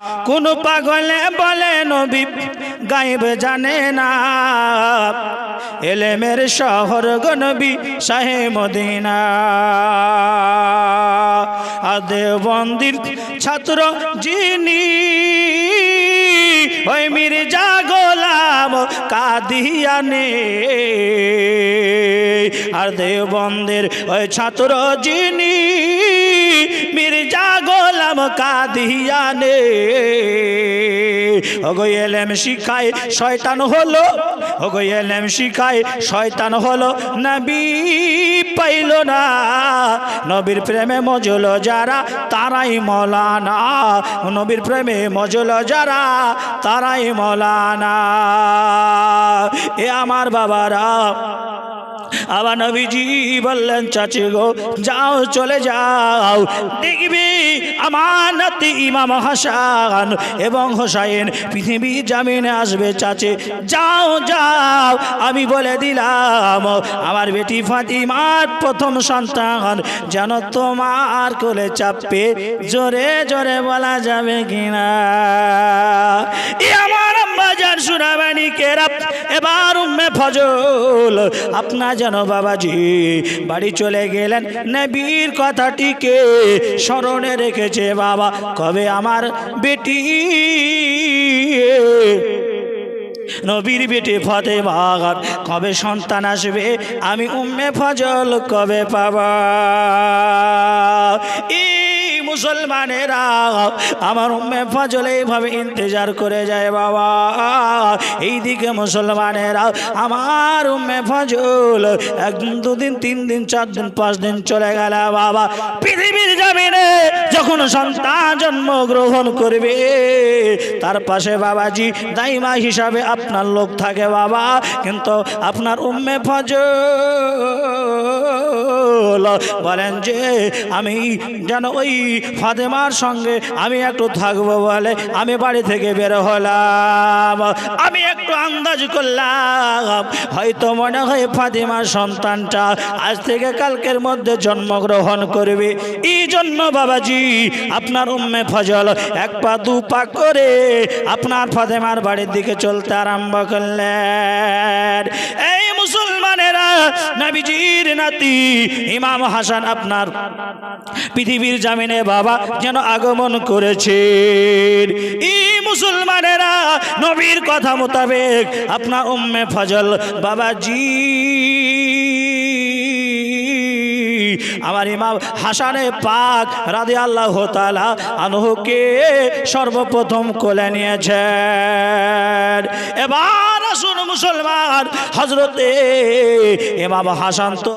কোন পাগলে বলে নবী গাইব জানে না। এলেমের শহর গনবী শাহে মদিনা। আদে বন্দির ছাত্র যিনি, ওই মির্জা গোলাম কাদিয়ানে। আর দেবন্দের ওই ছাত্র যিনি মির্জা গোলাম কাদিয়ানে। ওগো এলেম শিখায় শয়তান হলো, ওগো এলেম শিখায় শয়তান হলো, নবী পাইল না। নবীর প্রেমে মজল যারা, তারাই মলানা। নবীর প্রেমে মজল যারা, তারাই মলানা। এ আমার বাবারা আবার নবীজি বললেন, চাচি গো, যাও, চলে যাও। দেখবি আমার নাতি ইমাম হাসান এবং হোসাইন পৃথিবী জামিনে আসবে, চাচে। যাও যাও, আমি বলে দিলাম, আমার বেটি ফাতিমার প্রথম সন্তান যেন তোমার কোলে চাপে, জোরে জোরে বলা যাবে কিনা? আমার এবার উম্মে ফজল আপনার যেন বাবাজি, বাড়ি চলে গেলেন। নবীর কথাটিকে স্মরণে রেখেছে বাবা, কবে আমার বেটি? নবীর বেটি ফতে বাগান কবে সন্তান আসবে? আমি উম্মে ফজল, কবে পাবা? মুসলমানেরা আমার উম্মে ফজল এইভাবে ইন্তজার করে যায় বাবা। এইদিকে মুসলমানেরা আমার উম্মে ফজল একদিন দুদিন, তিন দিন, চার দিন, পাঁচ দিন চলে গেল বাবা। পৃথিবীর জমিনে যখন সন্তান জন্মগ্রহণ করবে, তার পাশে বাবাজি দাইমা হিসাবে আপনার লোক থাকে বাবা। কিন্তু আপনার উম্মে ফজ বলেন যে, আমি যেন ওই ফাতেমার সঙ্গে আমি একটু থাকব বলে আমি বাড়ি থেকে বের হলাম। আমি একটু আন্দাজ করলাম। হয়তো মনে হয় ফাতেমার সন্তানটা আজ থেকে কালকের মধ্যে জন্মগ্রহণ করবে। এই জন্য বাবাজি আপনার উম্মে ফজল এক পা দু পা করে আপনার ফাতেমার বাড়ির দিকে চলতে আরম্ভ করলেন। এই মুসলমানেরা, নবীজির নাতি ইমাম হাসান আপনার পৃথিবীর জামিনে বাবা যেন আগমন করেছেন। এই মুসলমানেরা, নবীর কথা মোতাবেক আপনার উম্মে ফজল বাবাজি আমার ইমাম হাসানে পাক রাধে আল্লাহ তালা আনহুকে সর্বপ্রথম কোলে নিয়েছেন। এবার আসুন মুসলমান হজরতে ইমাম হাসান তো